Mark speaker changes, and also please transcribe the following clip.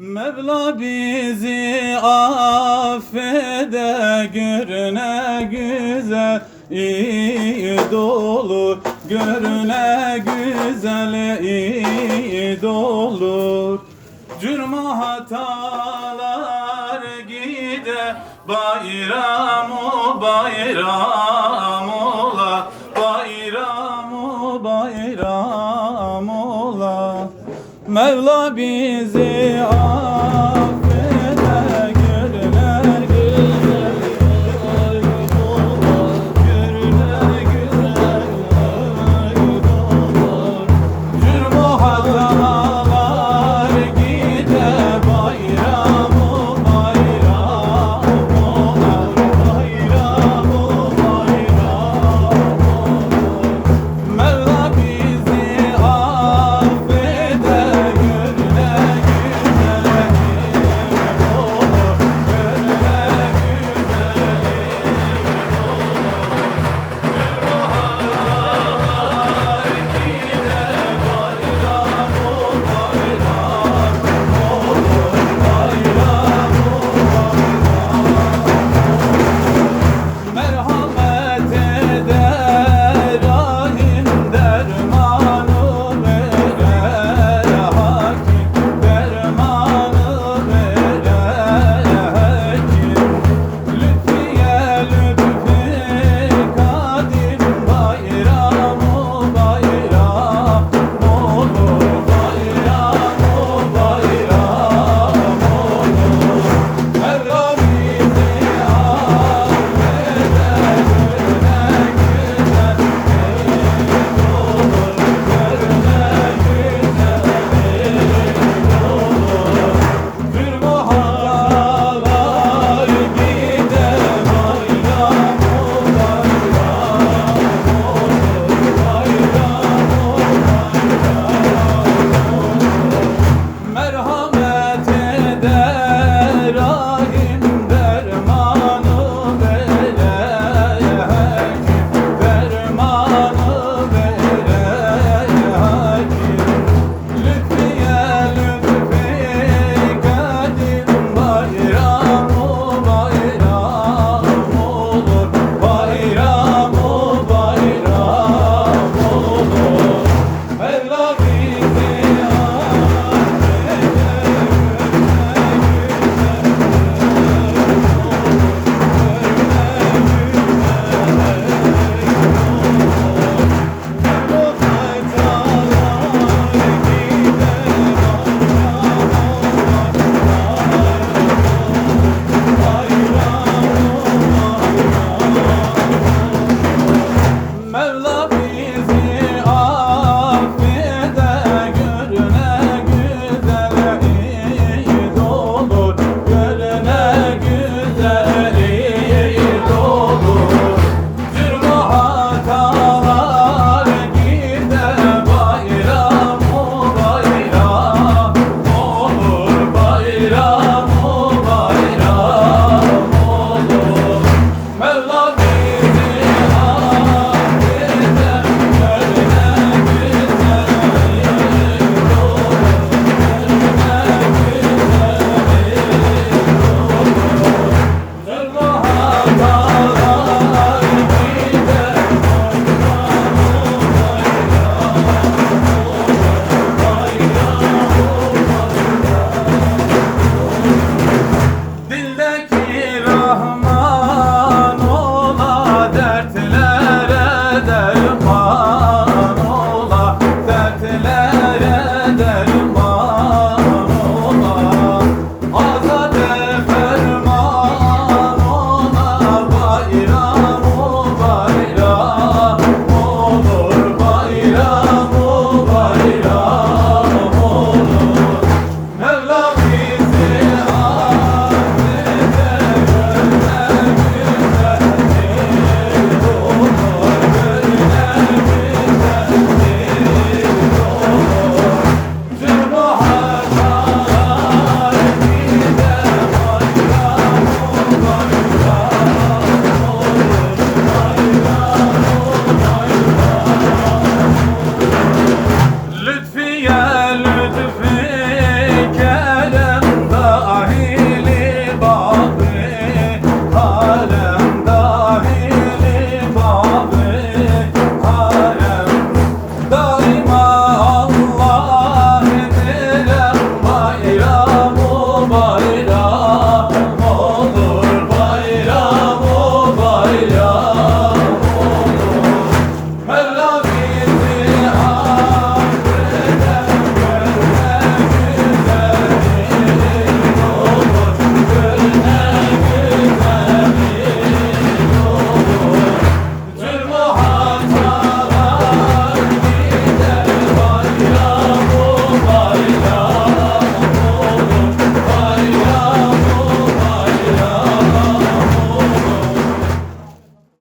Speaker 1: Mevla bizi affede görüne güzel iyi dolu. Görüne güzel iyi olur Cürma hatalar gide bayramı bayram ola. Bayramı bayram ola. Mevla bizi